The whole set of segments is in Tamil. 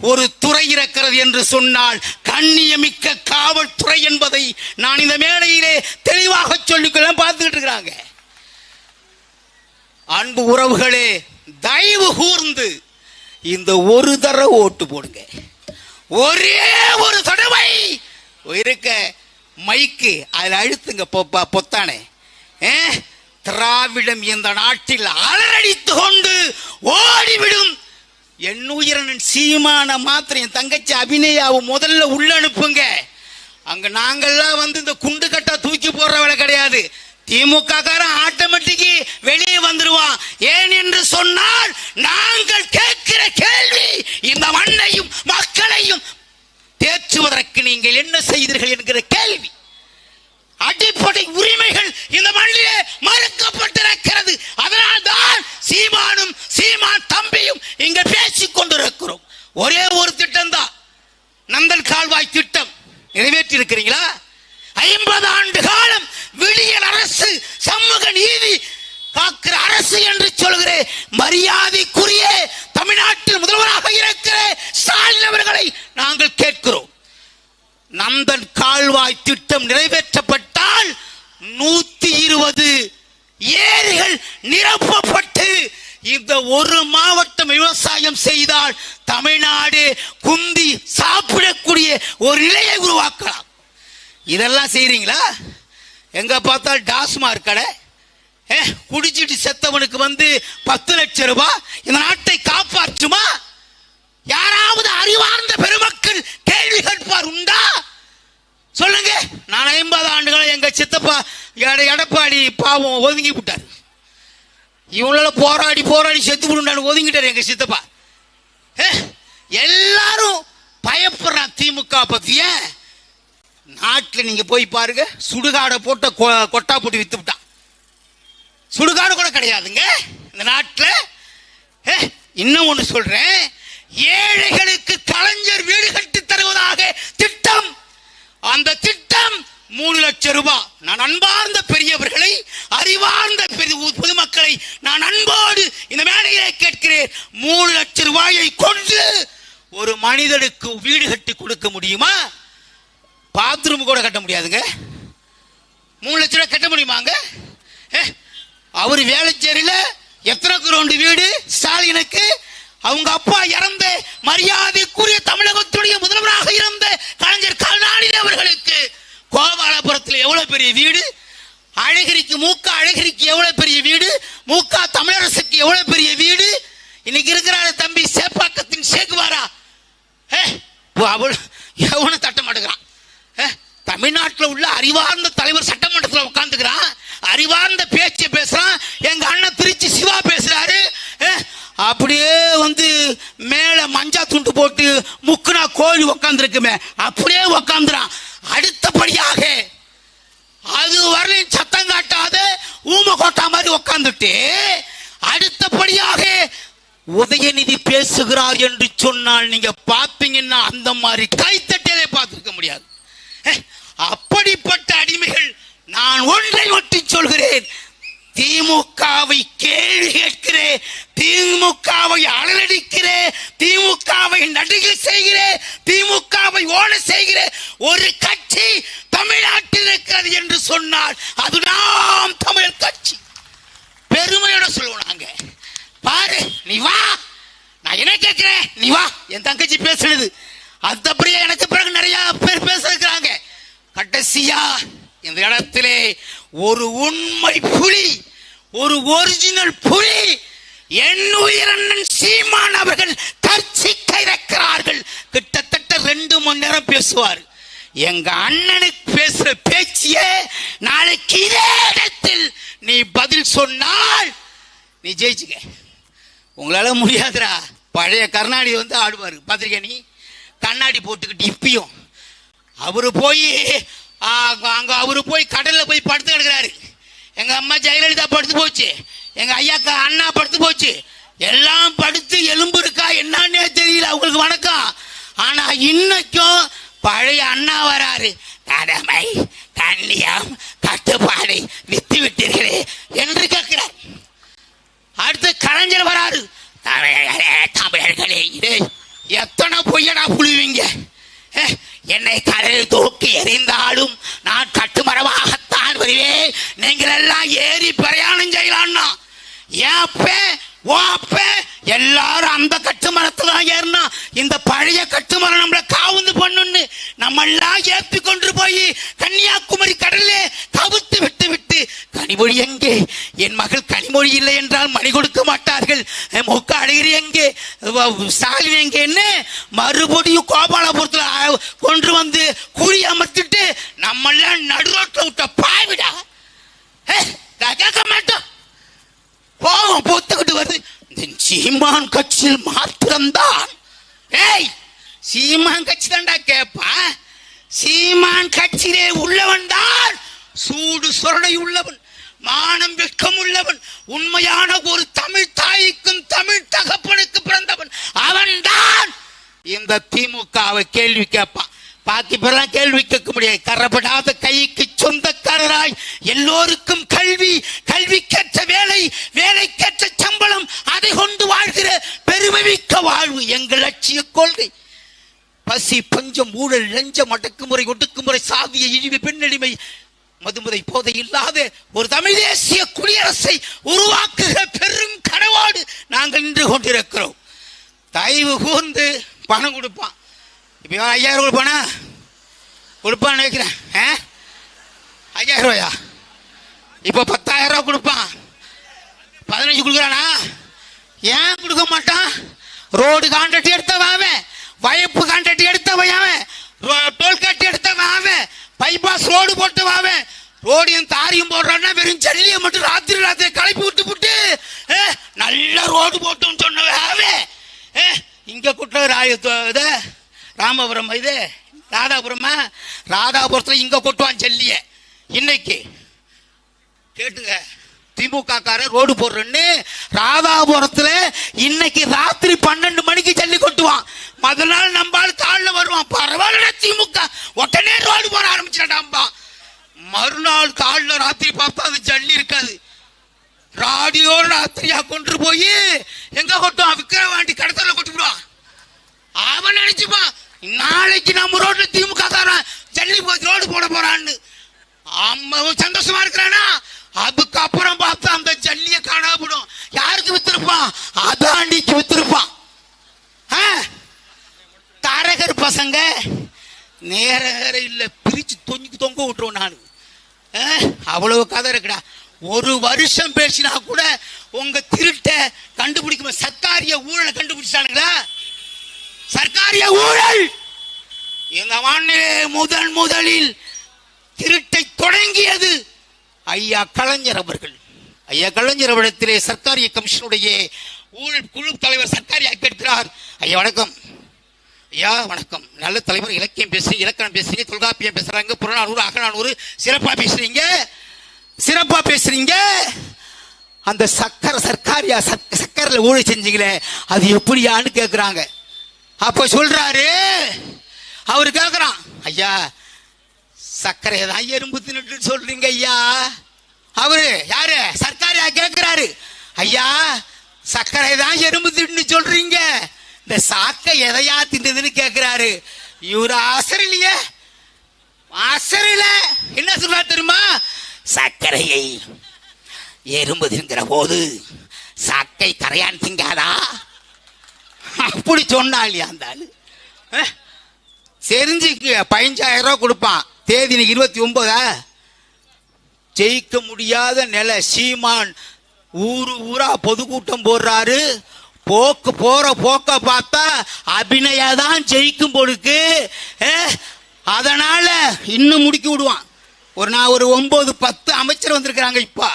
ஒரு துறை இருக்கிறது என்று சொன்னால் கண்ணியமிக்க காவல்துறை என்பதை நான் இந்த மேடையிலே தெளிவாக சொல்லிக்கொள்ள பார்த்துக்கிட்டு இருக்கிறாங்க. அன்பு உறவுகளே தயவு கூர்ந்து இந்த ஒரு தர ஓட்டு போடுங்க. ஒரே ஒரு தடவை இருக்க மைக்கு அதில் அழுத்துங்க பொத்தானே. திராவிடம் இந்த நாட்டில் அலரடித்து கொண்டு ஓடி எண்ணுயிரன் சீமான மாத்திரம் என் தங்கச்சி அபிநயாவை முதல்ல உள்ள அனுப்புங்க. அங்க நாங்கள்லாம் வந்து இந்த குண்டு கட்டா தூக்கி போடுற வேலை கிடையாது. திமுக காரன் ஆட்டோமேட்டிக்கு வெளியே வந்துருவான். ஏன் என்று சொன்னால் நாங்கள் கேட்கிற கேள்வி இந்த மண்ணையும் மக்களையும் தேற்றுவதற்கு நீங்கள் என்ன செய்தீர்கள் என்கிற கேள்வி. அடிப்படை உரிமைகள் இந்த மண்ணிலே மறுக்கப்பட்டிருக்கிறது. முழுவது ஏரிகள் நிரப்பப்பட்டு இந்த ஒரு மாவட்டம் விவசாயம் செய்தால் தமிழ்நாடு குந்தி சாப்பிடக்கூடிய ஒரு நிலையை உருவாக்கலாம். இதெல்லாம் செய்கிறீங்களா எங்க பார்த்தால் டாஸ்மார்க் கடை. ஏ, குடிச்சிட்டு செத்தவனுக்கு வந்து பத்து லட்சம் ரூபாய் இந்த நாட்டை காப்பாற்றுமா? யாராவது அறிவார்ந்த பெருமக்கள் கேள்வி கேட்பார் உண்டா? சொல்லுங்க. நான் ஐம்பது ஆண்டுகளா எங்க சித்தப்பா எடப்பாடி பாவம் ஒதுங்கி விட்டார். இவங்களால போராடி போராடி செத்து விடுண்டான்னு ஒதுங்கிட்டார் எங்க சித்தப்பா. எல்லாரும் பயப்படுறான் திமுக பத்தி நாட்டில் நீங்க போய் பாருங்க சுடுகாடை போட்ட கொ- கொட்டா போட்டு வித்து விட்டான். சுடுகாடு கூட கிடையாதுங்க இந்த நாட்டில். இன்னும் ஒன்று சொல்றேன். ஏழைகளுக்கு கலைஞர் வீடு கட்டு மூணு நான் அன்பார்ந்த பெரியவர்களை அறிவார்ந்த பெரிய பொதுமக்களை நான் அன்போடு இந்த மேடையிலே கேட்கிறேன். மூணு லட்சம் ரூபாயை கொண்டு ஒரு மனிதனுக்கு வீடு கட்டி கொடுக்க முடியுமா? பாத்ரூம் கூட கட்ட முடியாதுங்க. மூணு லட்ச ரூபாய் கட்ட முடியுமாங்க? அவர் வேலைச்சேரியில் எத்தனை கிரௌண்டு வீடு? ஸ்டாலினுக்கு. அவங்க அப்பா இறந்த மரியாதைக்குரிய தமிழகத்துடைய முதல்வராக இருந்த கலைஞர் கருணாநிதி அவர்களுக்கு. கோபாலபுரத்தில் எவ்வளோ பெரிய வீடு? அழகிரிக்கு மூக்கா அழகிரிக்கு எவ்வளோ பெரிய வீடு? மூக்கா தமிழரசுக்கு எவ்வளோ பெரிய வீடு? இன்னைக்கு இருக்கிறாரு தம்பி சேப்பாக்கத்தின் சேகுவாரா? ஏ, அவள் எவனும் தட்ட மாட்டேங்கிறான். ஏ, தமிழ்நாட்டில் உள்ள அறிவார்ந்த தலைவர் சட்டமன்றத்தில் உட்காந்துக்கிறான் அறிவார்ந்த பேச்சு பேசுகிறான் எங்க அண்ணன் திருச்சி சிவா பேசுறாரு. அப்படியே வந்து மேலே மஞ்சா துண்டு போட்டு முக்குனா கோழி உக்காந்துருக்குமே. அப்படியே உக்காந்துறான். அடுத்தபடியாக அது வரலையும் சத்தம் காட்டாத ஊம கோட்டா மாதிரி உக்காந்துட்டு அடுத்தபடியாக உதயநிதி பேசுகிறார் என்று சொன்னால் நீங்க பாப்பீங்கன்னா அந்த மாதிரி கைத்தட்டியதை பார்த்துருக்க முடியாது. அப்படிப்பட்ட அடிமைகள் நான் ஒன்றை ஒட்டி சொல்கிறேன். திமுகவை கேள்வி கேட்கிறேன் திமுகவை அலறடிக்கிறேன் திமுகவை நடிகை செய்கிறேன் திமுகவை ஓட செய்கிற. ஒரு கட்சி தமிழ்நாட்டில் இருக்கிறது என்று சொன்னால் அது நாம் தமிழ் கட்சி. பெருமையோட சொல்லுவோம் நாங்க. பாரு நீ வா. நான் என்ன கேட்கிறேன்? நீ வா. என் தங்கச்சி பேசுனது. அதுபடியே எனக்கு பிறகு நிறைய பேர் பேசிருக்கிறாங்க. கடைசியா இந்த இடத்திலே ஒரு உண்மை புலி ஒரு ஒரிஜினல் புலி என் உயிரண்ணன் சீமான் அவர்கள் கர்ச்சிக்க இருக்கிறார்கள். கிட்டத்தட்ட ரெண்டு மணி நேரம் பேசுவார். எங்க அண்ணனுக்கு பேசுற பேச்சியே நாளைக்கு இதே இடத்தில் நீ பதில் சொன்னால் நீ ஜெயிச்சுக்க. உங்களால முடியாதுடா. பழைய கருணாநிதி வந்து ஆடுவார். பார்த்திருக்கியா நீ கண்ணாடி போட்டுக்கிட்டு இப்பியும். அவரு போய் அங்க அவரு போய் கடல்ல போய் படுத்து கிடக்குறாரு. எங்க அம்மா ஜெயலலிதா படுத்து போச்சு. எங்க ஐயாக்கா அண்ணா படுத்து போச்சு. எல்லாம் படுத்து எலும்பு இருக்கா என்னன்னே தெரியல அவங்களுக்கு வணக்கம். ஆனா இன்னைக்கும் பழைய அண்ணா வராரு. கடமை கண்ணியம் கட்டுப்பாடு வித்து விட்டீர்களே என்று கேட்கிறார். அடுத்து கலைஞர் வராரு. தமிழர்களே தமிழர்களே இது எத்தனை பொய்யடா புழுவீங்க? என்னை கடலில் தூக்கி எறிந்தாலும் நான் கட்டுமரமாகத்தான் வருவேன். நீங்கள் எல்லாம் ஏறி பிரயாணம் செய்ய ஏன் அப்பே? ஓ அப்பே. எல்லாரும் அந்த கட்டுமரத்துல தான் ஏறினா இந்த பழைய கட்டுமரம் நம்மளை காவுந்து பண்ணுன்னு நம்ம எல்லாம் ஏற்றி கொண்டு போய் கன்னியாகுமரி கடலே கவுத்து விட்டு விட்டு கனிமொழி எங்கே? என் மகள் கனிமொழி இல்லை என்றால் மணி கொடுக்க மாட்டார்கள். என் மூக்க அழகிரி எங்கே? ஸ்டாலின் எங்கேன்னு மறுபடியும் கோபாலபுரத்தில் கொண்டு வந்து குழி அமர்த்திட்டு நம்மெல்லாம் நடுரோட்டில் விட்ட பாவிடா. ஏ, கேட்க மாட்டோம். கோபம் பொத்துக்கிட்டு வருது. இந்த சீமான் கட்சியில் மாத்திரம்தான். ஏய் சீமான் கட்சி தான்டா கேப்பா. சீமான் கட்சியிலே உள்ளவன் தான் சூடு சொரணை உள்ளவன் மானம் வெட்கம் உள்ளவன் உண்மையான ஒரு தமிழ் தாய்க்கும் தமிழ் தகப்பனுக்கு பிறந்தவன். அவன் தான் இந்த திமுகவை கேள்வி கேட்பான் பாக்கி பேரெல்லாம் கேள்வி கேட்க முடியாது கரப்படாத கைக்கு சொந்தக்காரராய் எல்லோருக்கும் கல்வி கல்விக்கேற்ற வேலை வேலைக்கேற்ற சம்பளம் அதை கொண்டு வாழ்கிற பெருமைமிக்க வாழ்வு எங்கள் லட்சிய கொள்கை. பசி பஞ்சம் ஊழல் லஞ்சம் அடக்குமுறை ஒடுக்குமுறை சாதிய இழிவு பெண்ணடிமை மதுமுறை போதை இல்லாத ஒரு தமிழ் தேசிய குடியரசை உருவாக்குகிற பெரும் கனவோடு நாங்கள் நின்று கொண்டிருக்கிறோம். தயவு கூர்ந்து பணம் கொடுப்பான். இப்போ ஐயாயிரம் கொடுப்பானா கொடுப்பான்னு நினைக்கிறேன். ஆ? ஐயாயிரம் ரூபாயா? இப்போ பத்தாயிரம் ரூபா கொடுப்பான். பதினஞ்சு கொடுக்குறானா? ஏன் கொடுக்க மாட்டான்? ரோடு கான்ட்ராக்ட் எடுத்தவன் அவன். வயப்பு கான்ட்ராக்ட் எடுத்தவன் அவன். டோல்கேட் எடுத்தவன் அவன். பைபாஸ் ரோடு போட்டவன் அவன். ரோடையும் தாரியும் போடுறான்னா வெறும் ஜல்லியை மட்டும் ராத்திரி ராத்திரி கலப்பி விட்டு விட்டு நல்ல ரோடு போட்டோம்னு சொன்னவன் அவன். ஏ, இங்க இது ராமபுரம் இது ராதாபுரமா? ராதாபுரத்தில் இங்கே கொட்டுவான் ஜல்லிய. இன்னைக்கு கேட்டுங்க திமுக ரோடு போடுறேன்னு ராதாபுரத்தில் இன்னைக்கு ராத்திரி பன்னெண்டு மணிக்கு ஜல்லி கொட்டுவான். முதல் நாள் நம்பால் காலில் வருவான். பரவாயில்ல திமுக. உடனே ரோடு போட ஆரம்பிச்சிடாம்பா மறுநாள் காலில் ராத்திரி பார்த்தா அது ஜல்லி இருக்காது. ராடியோ ராத்திரியா கொண்டு போய் எங்க கொட்டுவான்? விக்கிரவாண்டி கடத்தல கொட்டிவிடுவான். அவன் நினைச்சுப்பான் நாளைக்கு நம்ம ரோட்ல திமுக காரன் ஜல்லி போய் ரோடு போட போறான்னு. சந்தோஷமா இருக்கிறானா? அதுக்கப்புறம் பார்த்தா அந்த ஜல்லிய காணாபிடும் யாருக்கு வித்திருப்பான்? அதாண்டிக்கு வித்திருப்பான். ஆ? தரகர் பசங்க நேரகர நேர இல்ல பிரிச்சு தொங்கி தொங்க விட்டுருவோம் நான். அவ்வளவு கதை இருக்குடா. ஒரு வருஷம் பேசினா கூட உங்க திருட்ட கண்டுபிடிக்கும் சர்க்காரிய ஊழலை கண்டுபிடிச்சானுங்களா சர்க்காரிய ஊழல். இந்த மண்ணிலே முதன் முதலில் திருட்டை தொடங்கியது ஐயா கலைஞர் அவர்கள். ஐயா கலைஞர் அவரிடத்திலே சர்க்காரிய கமிஷனுடைய ஊழல் குழு தலைவர் சர்க்காரியா கேட்கிறார் ஐயா வணக்கம். ஐயா வணக்கம். நல்ல தலைவர் இலக்கியம் பேசுறீங்க இலக்கணம் பேசுறீங்க தொல்காப்பியம் பேசுறாங்க புறநானூறு அகநானூறு சிறப்பா பேசுறீங்க. சிறப்பா பேசுறீங்க. அந்த சக்கரை சர்க்காரியா சக்கரில் ஊழல் செஞ்சீங்களே அது எப்படியான்னு கேட்குறாங்க அப்ப சொல்றாரு. அவர் கேட்குறான் ஐயா சர்க்கரை தான் எறும்பு தின்னுட்டு சொல்றீங்க ஐயா. அவரு யாரு? சர்க்காரியா? கேட்குறாரு ஐயா சர்க்கரை தான் எறும்பு தின்னு சொல்றீங்க. இந்த சாக்கை எதையா தின்னதுன்னு கேட்குறாரு இவர் ஆசரிலையே. ஆசரில? என்ன சொல்றா தெரியுமா? சர்க்கரையை எறும்பு தின்கிற போது சாக்கை கரையான் திங்காதா? அப்படி சொன்னா இல்லையா அந்த ஆள். அஹ்? பதினஞ்சாயிரம் ரூபா கொடுப்பான். தேதி இன்னைக்கு இருபத்தி ஒன்பதா ஜெயிக்க முடியாத நிலை. சீமான் ஊரு ஊரா பொதுக்கூட்டம் போடுறாரு. போக்கு போற போக்க பார்த்தா அபிநயா தான் ஜெயிக்கும் பொழுக்கு அதனால இன்னும் முடுக்கி விடுவான். ஒரு நான் ஒரு ஒன்பது பத்து அமைச்சர் வந்திருக்கிறாங்க இப்ப.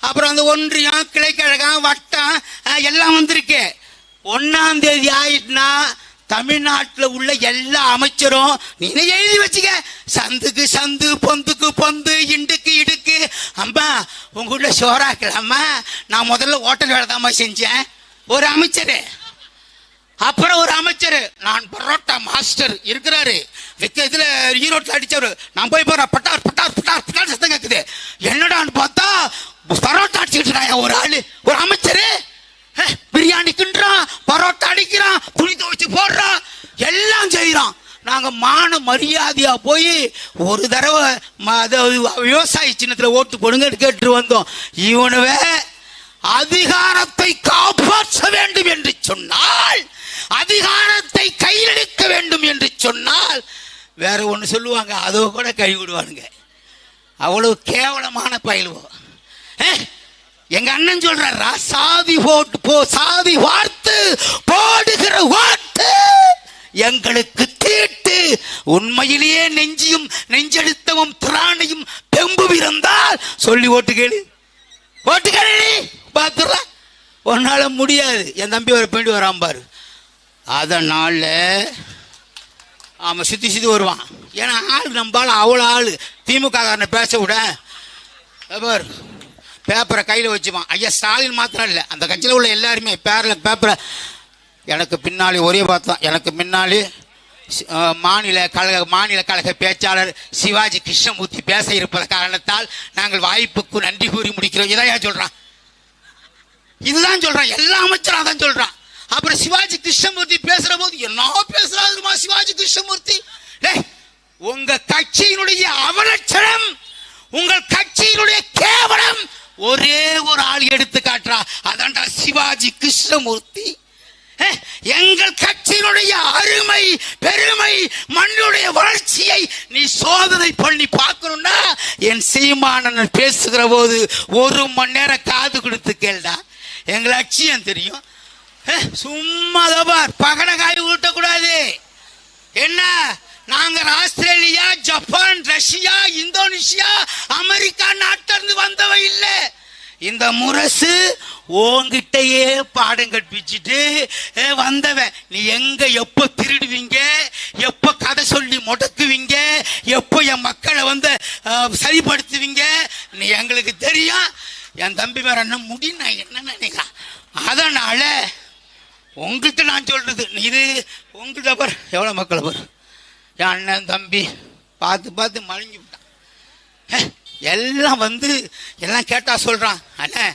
அப்புறம் அந்த ஒன்றியம் கிளைக்கழகம் வட்டம் எல்லாம் வந்திருக்கேன் ஒன்னாம் தேதி ஆயிட்டுனா தமிழ்நாட்டில் உள்ள எல்லா அமைச்சரும் நீனே எழுதி வச்சுக்க. சந்துக்கு சந்து பொந்துக்கு பொந்து இண்டுக்கு இடுக்கு. அம்மா உங்க வீட்டுல சோறாக்கலாமா நான் முதல்ல ஹோட்டல் வேலை தாம்மா செஞ்சேன். ஒரு அமைச்சர். அப்புறம் ஒரு அமைச்சர். நான் பரோட்டா மாஸ்டர் இருக்கிறாரு. விக்க இதில் ஈரோட்டில் அடித்தவர் நான் போய் போகிறேன் பட்டார் பட்டார் பட்டார் பட்டார் சத்தம் கேட்குது என்னடான்னு பார்த்தா பரோட்டா அடிச்சுக்கிட்டு ஒரு ஆள். ஒரு அமைச்சர். பிரியாணி கிண்டுறான் பரோட்டா அடிக்கிறான் துணி துவைச்சு போடுறான் எல்லாம் செய்யறான் நாங்க மான மரியாதையா போய் ஒரு தடவை ம- அதாவது விவசாய சின்னத்துல ஓட்டு போடுங்கன்னு கேட்டு வந்தோம். இவனுவே அதிகாரத்தை காப்பாற்ற வேண்டும் என்று சொன்னால் அதிகாரத்தை கையெடுக்க வேண்டும் என்று சொன்னால் வேற ஒன்று சொல்லுவாங்க அதோ கூட கைவிடுவானுங்க அவ்வளவு கேவலமான பயில்வோ. எங்க அண்ணன் சொல்றாரா? சாவி போட்டு போ சாவி வார்த்து போடுகிற வார்த்து எங்களுக்கு தீட்டு. உண்மையிலேயே நெஞ்சியும் நெஞ்செழுத்தமும் திராணையும் தெம்பு இருந்தால் சொல்லி ஓட்டு கேளு. ஓட்டு கேளு பார்த்துடா உன்னால முடியாது. என் தம்பி ஒரு பெண்டு வரான் பாரு. அதனால ஆமாம் சுற்றி சுற்றி வருவான். ஏன்னா ஆள் நம்பால் அவ்வளோ ஆள். திமுக காரனை பேச விட. பார். பேப்பரை கையில் வச்சுப்பான். ஐயா ஸ்டாலின் மாத்திரம் இல்லை. அந்த கட்சியில் உள்ள எல்லாருமே பேரில் பேப்பரை. எனக்கு பின்னாலே ஒரே பார்த்தோம் எனக்கு பின்னாலே மாநில கழக மாநில கழக பேச்சாளர் சிவாஜி கிருஷ்ணமூர்த்தி பேச இருப்பதன் காரணத்தால் நாங்கள் வாய்ப்புக்கு நன்றி கூறி முடிக்கிறோம். இதையா சொல்கிறான் இதுதான் சொல்கிறான் எல்லா அமைச்சரும் அதான் சொல்கிறான் அப்புறம் சிவாஜி கிருஷ்ணமூர்த்தி பேசுகிற போது என்ன பேசுகிறாருமா சிவாஜி கிருஷ்ணமூர்த்தி? டேய், உங்க கட்சியினுடைய அவலட்சணம் உங்கள் கட்சி ஒரே ஒரு ஆள் எடுத்து காட்டுறா. அதான்டா சிவாஜி கிருஷ்ணமூர்த்தி. எங்கள் கட்சியினுடைய அருமை பெருமை மண்ணுடைய வளர்ச்சியை நீ சோதனை பண்ணி பார்க்கணும்னா என் சீமானன் பேசுகிற போது ஒரு மணி நேரம் காது கொடுத்து கேள்டா. எங்கள் லட்சியம் தெரியும். ஏ, சும்மா பார் பகட காய் ஊட்டக்கூடாது. என்ன? நாங்கள் Australia Japan Russia Indonesia America நாட்டிலிருந்து வந்தவ இல்லை. இந்த முரசு உங்ககிட்டயே பாடம் கற்பிச்சுட்டு வந்தவன். நீ எங்க எப்போ திருடுவீங்க? எப்போ கதை சொல்லி முடக்குவீங்க? எப்போ என் மக்களை வந்து சரிப்படுத்துவீங்க? நீ எங்களுக்கு தெரியும். என் தம்பி வேற என்ன முடி நான் என்ன நினைக்கிறேன்? அதனால உங்கள்கிட்ட நான் சொல்றது இது உங்கள்கிட்ட பார் எவ்வளோ மக்களை பார். என் அண்ணன் தம்பி பார்த்து பார்த்து மழுங்கி விட்டான் எல்லாம் வந்து எல்லாம் கேட்டால் சொல்கிறான் அண்ணே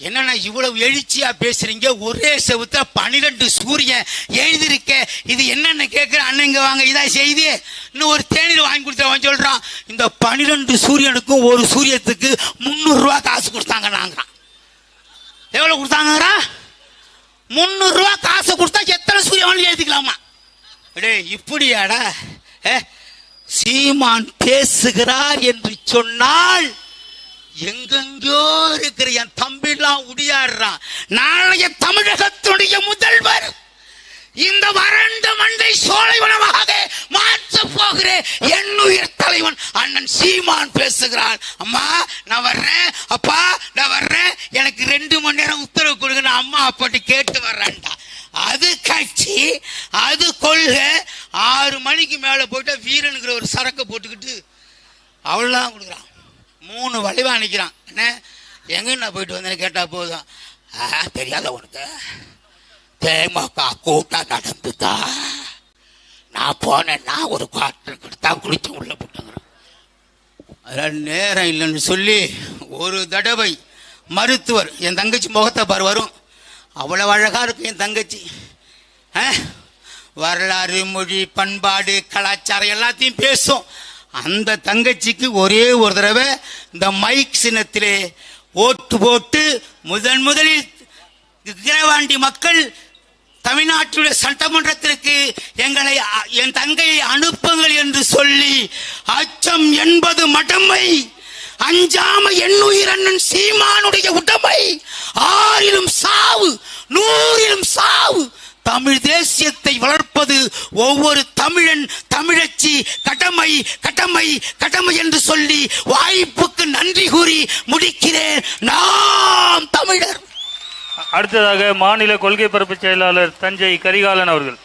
என்னண்ணா இவ்வளவு எழுச்சியா பேசுறீங்க? ஒரே செவுத்துல பனிரெண்டு சூரியன் எழுதியிருக்க. இது என்னென்ன கேட்குற அண்ணங்க வாங்க இதான் செய்தி. இன்னும் ஒரு தேநீர் வாங்கி கொடுத்தவன் சொல்கிறான் இந்த பனிரெண்டு சூரியனுக்கும் ஒரு சூரியத்துக்கு முந்நூறுரூவா காசு கொடுத்தாங்க நாங்கிறான் எவ்வளோ கொடுத்தாங்கறா முந்நூறுரூவா காசு கொடுத்தா எத்தனை சூரியன் எழுதிக்கலாமா? அடே இப்படியாடா ஏ, சீமான் பேசுகிறார் என்று சொன்னால் எங்கெங்கோ இருக்கிற என் தம்பிலாம் உடியாடுறான். நாளைய தமிழகத்துடைய முதல்வர் இந்த வறண்ட மண்டை சோலைவனமாக மாற்ற போகிற என்னுயிர் தலைவன் அண்ணன் சீமான் பேசுகிறான். அம்மா நான் வர்றேன். அப்பா நான் வர்றேன். எனக்கு ரெண்டு மணி நேரம் உத்தரவு கொடுங்க. நான் அம்மா அப்பாட்டி கேட்டு வர்றேன்டா. அது கட்சி அது கொள்கை ஆறு மணிக்கு மேலே போயிட்டா வீரனுங்கிற ஒரு சரக்கை போட்டுக்கிட்டு அவ்வளோதான் கொடுக்குறான். மூணு வளைவாக நிற்கிறான் என்ன? எங்க நான் போயிட்டு வந்தேன்னு கேட்டால் போதும். ஆ தெரியாத உனக்கு? தேமுக கூட்டம் நடந்துதா? நான் போனேன்னா ஒரு குவார்டர் கொடுத்தா குளிச்சு உள்ளே போட்டுங்கிறேன் அதனால் நேரம் இல்லைன்னு சொல்லி ஒரு தடவை மருத்துவர் என் தங்கச்சி முகத்தை பார் வரும். அவ்வளோ அழகாக இருக்கும் என் தங்கச்சி. ஆ? வரலாறு மொழி பண்பாடு கலாச்சாரம் எல்லாத்தையும் பேசும். அந்த தங்கச்சிக்கு ஒரே ஒரு தடவை இந்த மைக் சின்னத்திலே ஓட்டு போட்டு முதன் முதலில் விக்கிரவாண்டி மக்கள் தமிழ்நாட்டுடைய சட்டமன்றத்திற்கு எங்களை அ- என் தங்கையை அனுப்புங்கள் என்று சொல்லி அச்சம் என்பது மடமை அஞ்சாம எண்ணுயிர் அண்ணன் சீமானுடைய உடமை ஆறிலும் சாவு நூறிலும் சாவு தமிழ் தேசியத்தை வளர்ப்பது ஒவ்வொரு தமிழன் தமிழச்சி கடமை கடமை கடமை என்று சொல்லி வாய்ப்புக்கு நன்றி கூறி முடிக்கிறேன். நாம் தமிழர். அடுத்ததாக மாநில கொள்கை பரப்பு செயலாளர் தஞ்சை கரிகாலன் அவர்கள்.